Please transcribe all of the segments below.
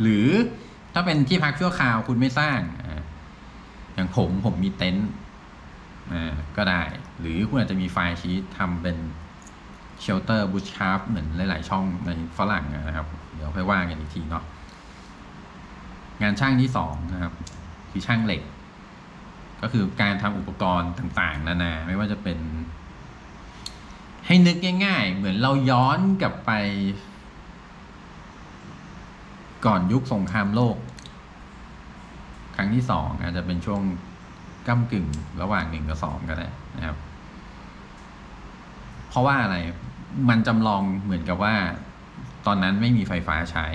หรือถ้าเป็นที่พักชั่วคราวคุณไม่สร้างอย่างผมผมมีเต็นท์ก็ได้ หรือคุณอาจจะมีไฟล์ชีตทำเป็นเชลเตอร์บูชคาร์ฟเหมือนหลาย ๆ ช่องในฝรั่งนะครับ เดี๋ยวค่อยว่ากันอีกทีเนาะงานช่างที่สองนะครับ คือช่างเหล็ก ก็คือการทำอุปกรณ์ต่าง ๆ นานา ไม่ว่าจะเป็น ให้นึกง่าย ๆ เหมือนเราย้อนกลับไป ก่อนยุคสงครามโลก ครั้งที่สองอาจจะเป็นช่วงก้ากึ่งระหว่างหนึ่งกับสองก็ได้นะครับ เพราะว่าอะไรมันจำลองเหมือนกับว่า ตอนนั้นไม่มีไฟฟ้าใช้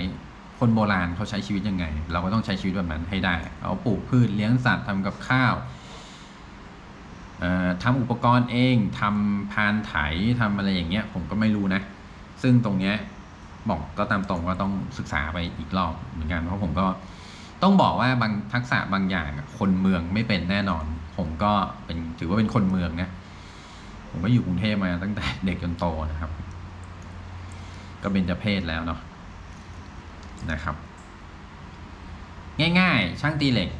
คนโบราณเขาใช้ชีวิตยังไง เราก็ต้องใช้ชีวิตแบบนั้นให้ได้เอาปลูกพืชเลี้ยงสัตว์ทำกับข้าวเอ่อทำอุปกรณ์เองทำพานไถทำอะไรอย่างเงี้ย ผมก็ไม่รู้นะ ซึ่งตรงเนี้ย บอกก็ตามตรงว่าต้องศึกษาไปอีกรอบเหมือนกันเพราะผมก็ต้องบอกว่าบางทักษะบางอย่างคนเมืองไม่เป็นแน่นอน ผมก็เป็นถือว่าเป็นคนเมืองนะผมก็อยู่กรุงเทพมาตั้งแต่เด็กจนโตนะครับ ก็เป็นจะเพศแล้วเนาะนะครับ ง่ายๆ ช่างตีเหล็ก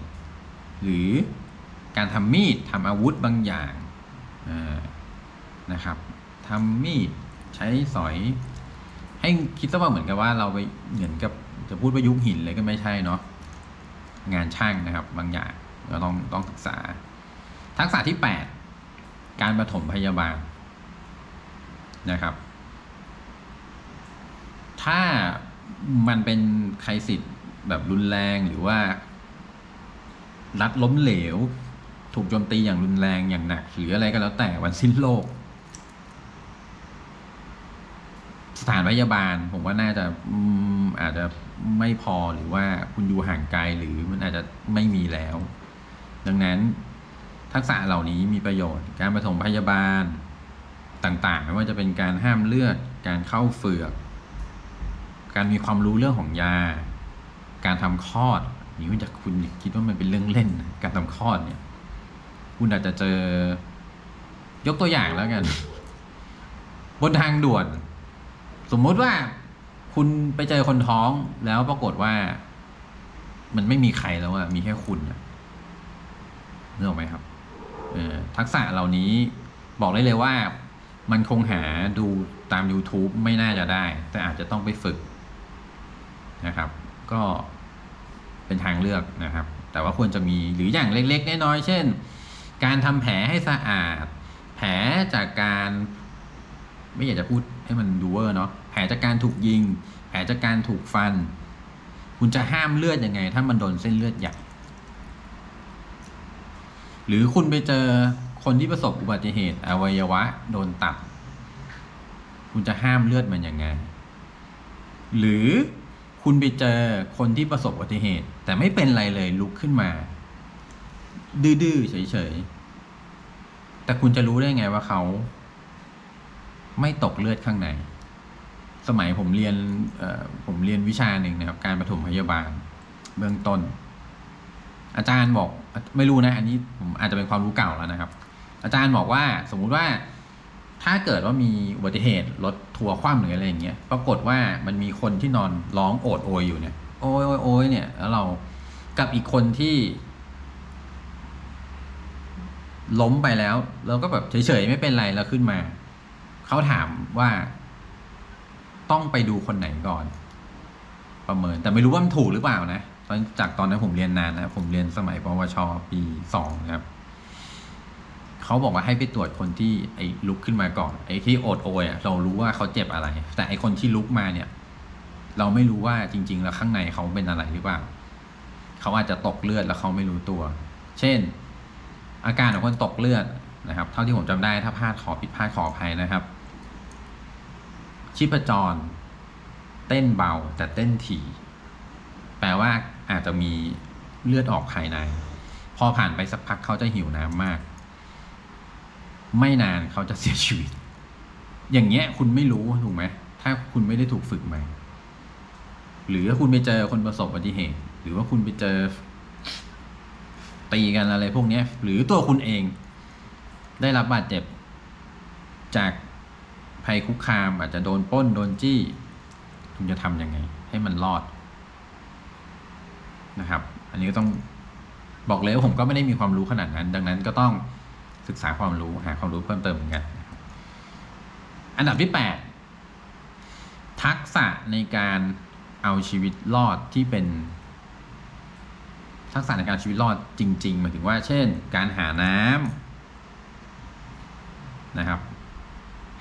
หรือการทำมีดทำอาวุธบางอย่างนะครับทำมีดใช้สอย ให้คิดซะว่าเหมือนกับว่าเราไปเหมือนกับจะพูดว่ายุคหินเลยก็ไม่ใช่เนาะงานช่างนะครับบางอย่างเราต้องต้องศึกษา ทักษะที่แปดการปฐมพยาบาลนะครับ ถ้ามันเป็นใครสิทธิ์แบบรุนแรงหรือว่า รัฐล้มเหลว ถูกโจมตีอย่างรุนแรงอย่างหนัก หรืออะไรก็แล้วแต่วันสิ้นโลก ส ถานพยาบาล ผมว่าน่าจะอาจจะไม่พอหรือว่าคุณอยู่ห่างไกลหรือมันอาจจะไม่มีแล้ว ดังนั้นทักษะเหล่านี้มีประโยชน์ การปฐมพยาบาลต่างๆ ไม่ว่าจะเป็นการห้ามเลือด การเข้าเฝือก การมีความรู้เรื่องของยา การทำคลอดนี่คุณจะคุณคิดว่ามันเป็นเรื่องเล่น การทำคลอดเนี่ย คุณอาจจะเจอ ยกตัวอย่างแล้วกัน บนทางด่วน สมมุติว่าคุณไปเจอคนท้องแล้วปรากฏว่า มันไม่มีใครแล้วอะมีแค่คุณอะนึกออกไหมครับเออทักษะเหล่านี้บอกได้เลยว่ามันคงหาดูตาม YouTube ไม่น่าจะได้ แต่อาจจะต้องไปฝึกนะครับ ก็เป็นทางเลือกนะครับ แต่ว่าควรจะมีหรืออย่างเล็กๆน้อยๆเช่น การทำแผลให้สะอาด แผลจากการ ไม่อยากจะพูดให้มันดูเวอร์เนาะแผลจากการถูกยิง แผลจากการถูกฟัน คุณจะห้ามเลือดยังไง ถ้ามันโดนเส้นเลือดใหญ่ หรือคุณไปเจอคนที่ประสบอุบัติเหตุ อวัยวะ โดนตัดคุณจะห้ามเลือดมันยังไง หรือคุณไปเจอคนที่ประสบอุบัติเหตุ แต่ไม่เป็นไรเลยลุกขึ้นมา ดื้อๆเฉยๆแต่คุณจะรู้ได้ไงว่าเขา ไม่ตกเลือดข้างใน สมัยผมเรียนผมเรียนวิชาหนึ่งนะครับ การปฐมพยาบาลเบื้องต้น อาจารย์บอกไม่รู้นะ อันนี้ผมอาจจะเป็นความรู้เก่าแล้วนะครับ อาจารย์บอกว่าสมมุติว่าถ้าเกิดว่ามีอุบัติเหตุรถทัวร์คว่ำหรืออะไรอย่างเงี้ยปรากฏว่ามันมีคนที่นอนร้องโอดโอยอยู่เนี่ยโอยโอยโอยเนี่ยแล้วเรากับอีกคนที่ล้มไปแล้วแล้วก็แบบเฉยๆไม่เป็นไรแล้วขึ้นมา เขาถามว่า ต้องไปดูคนไหนก่อน ประเมิน แต่ไม่รู้ว่ามันถูกหรือเปล่านะตอนจากตอนนั้นผมเรียนนานนะผมเรียนสมัยปวชปีสองครับเขาบอกว่าให้ไปตรวจคนที่ไอ้ลุกขึ้นมาก่อน ไอ้ที่โอดโอยอะเรารู้ว่าเขาเจ็บอะไร แต่ไอ้คนที่ลุกมาเนี่ย เราไม่รู้ว่าจริง ๆ แล้วข้างในเขาเป็นอะไรหรือเปล่าเขาอาจจะตกเลือดแล้วเขาไม่รู้ตัว เช่น อาการของคนตกเลือดนะครับ เท่าที่ผมจำได้ถ้าพลาดขอผิดพลาดขออภัยนะครับ ชีพจร เต้นเบาแต่เต้นถี่แปลว่าอาจจะมีเลือดออกภายใน พอผ่านไปสักพักเขาจะหิวน้ำมาก ไม่นานเขาจะเสียชีวิต อย่างเงี้ยคุณไม่รู้ถูกไหมถ้าคุณไม่ได้ถูกฝึกมาหรือถ้าคุณไปเจอคนประสบอุบัติเหตุ หรือว่าคุณไปเจอ ตีกันอะไรพวกเนี้ยหรือตัวคุณเอง ได้รับบาดเจ็บ จาก ภัยคุกคามอาจจะโดนป้นโดนจี้คุณจะทำยังไง ให้มันรอดนะครับ อันนี้ก็ต้องบอกเลยว่าผมก็ไม่ได้มีความรู้ขนาดนั้น ดังนั้นก็ต้องศึกษาความรู้หาความรู้เพิ่มเติมเหมือนกัน อันดับที่แปดทักษะในการเอาชีวิตรอดที่เป็น ทักษะในการชีวิตรอดจริงๆหมายถึงว่า เช่น การหาน้ำนะครับ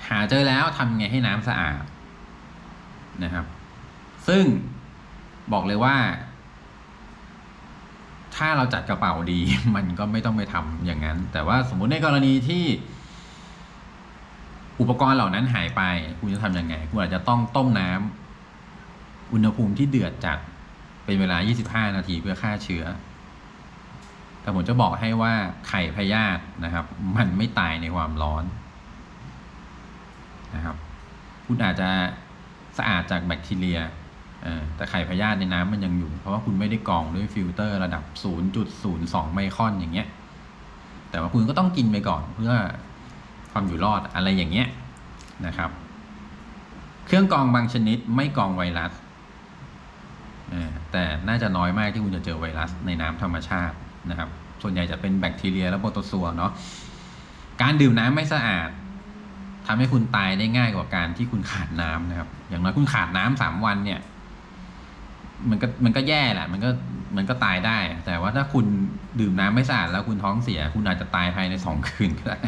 หาเจอแล้วทำไงให้น้ำสะอาดนะครับ ซึ่งบอกเลยว่า ถ้าเราจัดกระเป๋าดี มันก็ไม่ต้องไปทำอย่างนั้น แต่ว่าสมมุติในกรณีที่อุปกรณ์เหล่านั้นหายไป คุณจะทำยังไง คุณอาจจะต้องต้มน้ำอุณหภูมิที่เดือดจัดเป็นเวลา 25 นาทีเพื่อฆ่าเชื้อ แต่ผมจะบอกให้ว่าไข่พยาธินะครับ มันไม่ตายในความร้อน นะครับ คุณอาจจะสะอาดจากแบคทีเรียแต่ไข่พยาธิในน้ำมันยังอยู่ เพราะว่าคุณไม่ได้กรองด้วยฟิลเตอร์ระดับ 0.02 ไมครอนอย่างเงี้ย แต่ว่าคุณก็ต้องกินไปก่อนเพื่อความอยู่รอดอะไรอย่างเงี้ยนะครับ เครื่องกรองบางชนิดไม่กรองไวรัสแต่น่าจะน้อยมากที่คุณจะเจอไวรัสในน้ำธรรมชาตินะครับ ส่วนใหญ่จะเป็นแบคทีเรียและโปรโตซัวเนาะ การดื่มน้ำไม่สะอาด ทำให้คุณตายได้ง่ายกว่าการที่คุณขาดน้ำนะครับ อย่างน้อยคุณขาดน้ำสามวันเนี่ย มันก็มันก็แย่แหละ มันก็มันก็ตายได้ แต่ว่าถ้าคุณดื่มน้ำไม่สะอาดแล้วคุณท้องเสีย คุณอาจจะตายภายในสองคืนก็ได้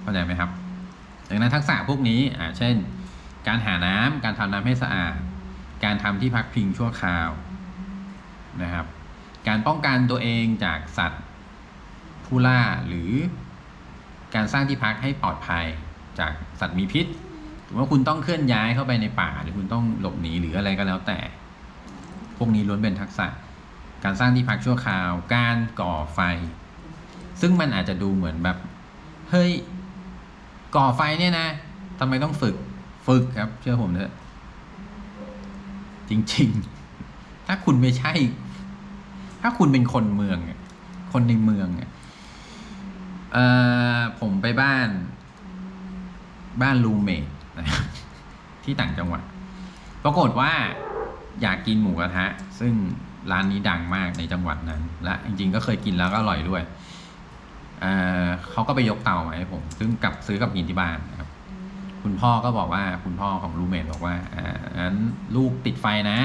เข้าใจไหมครับ ดังนั้นทักษะพวกนี้ อ่า เช่น การหาน้ำการทำน้ำให้สะอาด การทำที่พักพิงชั่วคราวนะครับ การป้องกันตัวเองจากสัตว์ผู้ล่าหรือการสร้างที่พักให้ปลอดภัย จากสัตว์มีพิษหรือว่าคุณต้องเคลื่อนย้ายเข้าไปในป่า หรือคุณต้องหลบหนีหรืออะไรก็แล้วแต่ พวกนี้ล้วนเป็นทักษะ การสร้างที่พักชั่วคราว การก่อไฟ ซึ่งมันอาจจะดูเหมือนแบบเฮ้ยก่อไฟเนี่ยนะทำไมต้องฝึกฝึกครับ เชื่อผมเถอะจริง ๆ ถ้าคุณไม่ใช่ ถ้าคุณเป็นคนเมืองคนในเมืองเอ่อผมไปบ้าน บ้านรูเมทนะครับที่ต่างจังหวัด ปรากฏว่าอยากกินหมูกระทะ ซึ่งร้านนี้ดังมากในจังหวัดนั้น และจริงๆก็เคยกินแล้วก็อร่อยด้วยเเขาก็ไปยกเตามาให้ผม ซึ่งกลับซื้อกลับกินที่บ้านนะครับ คุณพ่อก็บอกว่าคุณพ่อของรูเมทบอกว่าอ่างั้นลูกติดไฟนะ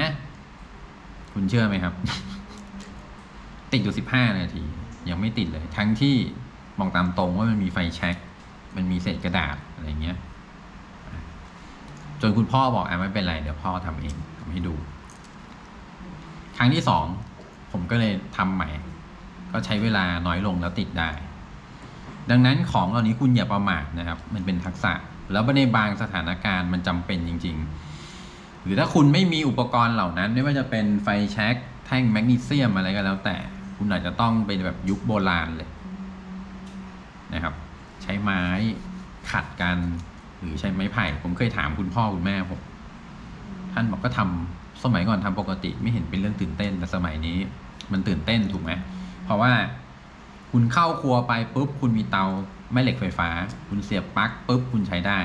คุณเชื่อไหมครับ ติดอยู่สิบห้านาที ยังไม่ติดเลย ทั้งที่มองตามตรงว่ามันมีไฟแช็ก มันมีเศษกระดาษอะไรเงี้ยจนคุณพ่อบอกอะไม่เป็นไร เดี๋ยวพ่อทำเองทำให้ดู ครั้งที่สองผมก็เลยทำใหม่ ก็ใช้เวลาน้อยลงแล้วติดได้ ดังนั้นของเหล่านี้คุณอย่าประมาทนะครับ มันเป็นทักษะ แล้วในบางสถานการณ์มันจำเป็นจริง ๆ หรือถ้าคุณไม่มีอุปกรณ์เหล่านั้น ไม่ว่าจะเป็นไฟแช็กแท่งแมกนีเซียมอะไรก็แล้วแต่ คุณอาจจะต้องเป็นแบบยุคโบราณเลยนะครับ ใช้ไม้ขัดกัน หรือใช้ไม้ไผ่ ผมเคยถามคุณพ่อคุณแม่ผมท่านบอกก็ทำสมัยก่อนทำปกติไม่เห็นเป็นเรื่องตื่นเต้นแต่สมัยนี้ มันตื่นเต้นถูกไหมเพราะว่าคุณเข้าครัวไปปุ๊บคุณมีเตาแม่เหล็กไฟฟ้า คุณเสียบปลั๊กปุ๊บคุณใช้ได้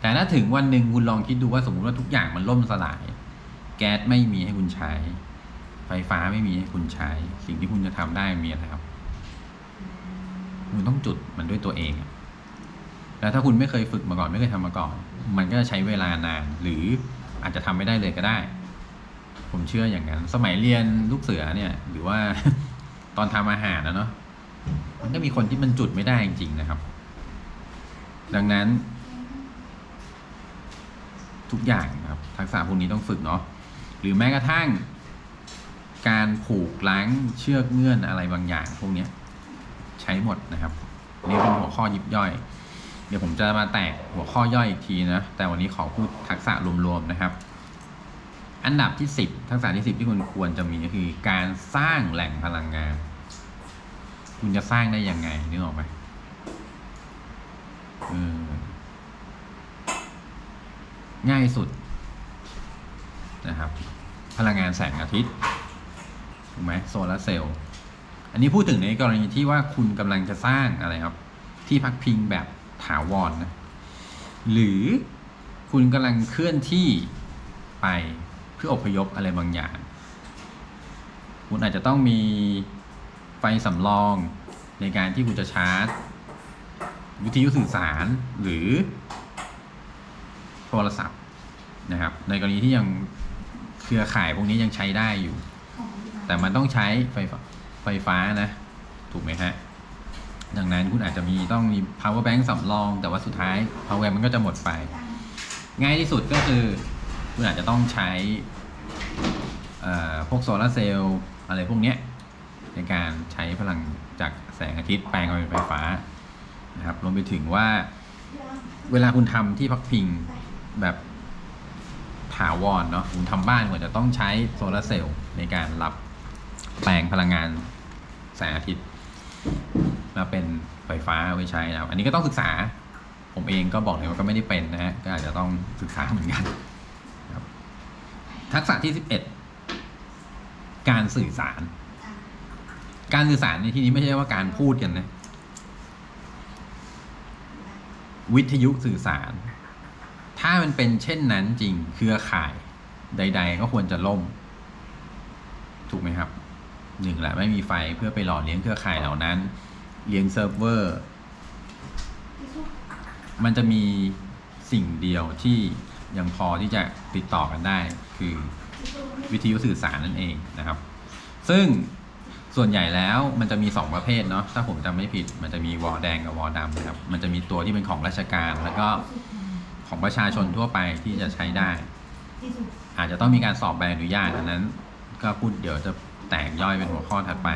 แต่ถ้าถึงวันหนึ่งคุณลองคิดดูว่าสมมติว่าทุกอย่างมันล่มสลาย แก๊สไม่มีให้คุณใช้ ไฟฟ้าไม่มีให้คุณใช้ สิ่งที่คุณจะทำได้มีอะไรครับ คุณต้องจุดมันด้วยตัวเอง แล้วถ้าคุณไม่เคยฝึกมาก่อนไม่เคยทำมาก่อน มันก็จะใช้เวลานาน หรืออาจจะทำไม่ได้เลยก็ได้ ผมเชื่ออย่างนั้น สมัยเรียนลูกเสือเนี่ย หรือว่าตอนทำอาหารนะเนาะ มันก็มีคนที่มันจุดไม่ได้จริงๆนะครับ ดังนั้น ทุกอย่างนะครับ ทักษะพวกนี้ต้องฝึกเนาะ หรือแม้กระทั่ง การผูกล้างเชือกเงื่อนอะไรบางอย่างพวกเนี้ย ใช้หมดนะครับนี่เป็นหัวข้อยิบย่อย เดี๋ยวผมจะมาแตกหัวข้อย่อยอีกทีนะ แต่วันนี้ขอพูดทักษะรวมๆนะครับ อันดับที่สิบทักษะที่สิบที่คุณควรจะมีก็คือ การสร้างแหล่งพลังงาน คุณจะสร้างได้ยังไงนึกออกไหมง่ายสุดนะครับ พลังงานแสงอาทิตย์ถูกไหมโซลาร์เซลล์ อันนี้พูดถึงในกรณีที่ว่าคุณกำลังจะสร้างอะไรครับ ที่พักพิงแบบถาวรนนะหรือคุณกำลังเคลื่อนที่ไปเพื่ออพยพอะไรบางอย่างคุณคุณอาจจะต้องมีไฟสำรองในการที่คุณจะชาร์จ วิทยุสื่อสารหรือ โทรศัพท์นะครับ ในกรณีที่ยังเครือข่ายพวกนี้ยังใช้ได้อยู่ แต่มันต้องใช้ไฟฟ้า ไฟฟ้านะ ถูกไหมฮะ ดังนั้นคุณอาจจะมีต้องมี power bank สำรอง แต่ว่าสุดท้าย power bank มันก็จะหมดไป ง่ายที่สุดก็คือ คุณอาจจะต้องใช้พวกโซลาร์เซลล์อะไรพวกเนี้ยในการใช้พลังจากแสงอาทิตย์แปลงเป็นไฟฟ้านะครับรวมไปถึงว่าเวลาคุณทำที่พักพิงแบบถาวรเนาะคุณทำบ้านคุณจะต้องใช้โซลาร์เซลล์ในการรับ แปลงพลังงานแสงอาทิตย์มาเป็นไฟฟ้าไว้ใช้นะครับอันนี้ก็ต้องศึกษา ผมเองก็บอกเลยว่าก็ไม่ได้เป็นนะฮะก็อาจจะต้องศึกษาเหมือนกันครับทักษะที่สิบเอ็ดการสื่อสาร การสื่อสารในที่นี้ไม่ใช่ว่าการพูดกันนะ วิทยุสื่อสาร ถ้ามันเป็นเช่นนั้นจริงเครือข่ายใด ๆ ก็ควรจะล่ม ถูกไหมครับ หนึ่งแหละไม่มีไฟเพื่อไปหล่อเลี้ยงเครือข่ายเหล่านั้น เลี้ยงเซิร์ฟเวอร์ มันจะมีสิ่งเดียวที่ยังพอที่จะติดต่อกันได้ คือวิทยุสื่อสารนั่นเองนะครับ ซึ่งส่วนใหญ่แล้วมันจะมี 2 ประเภทเนาะถ้าผมจำไม่ผิดมันจะมีวอลแดงกับวอลดำนะครับ มันจะมีตัวที่เป็นของราชการ แล้วก็ของประชาชนทั่วไปที่จะใช้ได้ อาจจะต้องมีการสอบใบอนุญาตอันนั้น ก็พูดเดี๋ยวจะ แตกย่อยเป็นหัวข้อถัดไป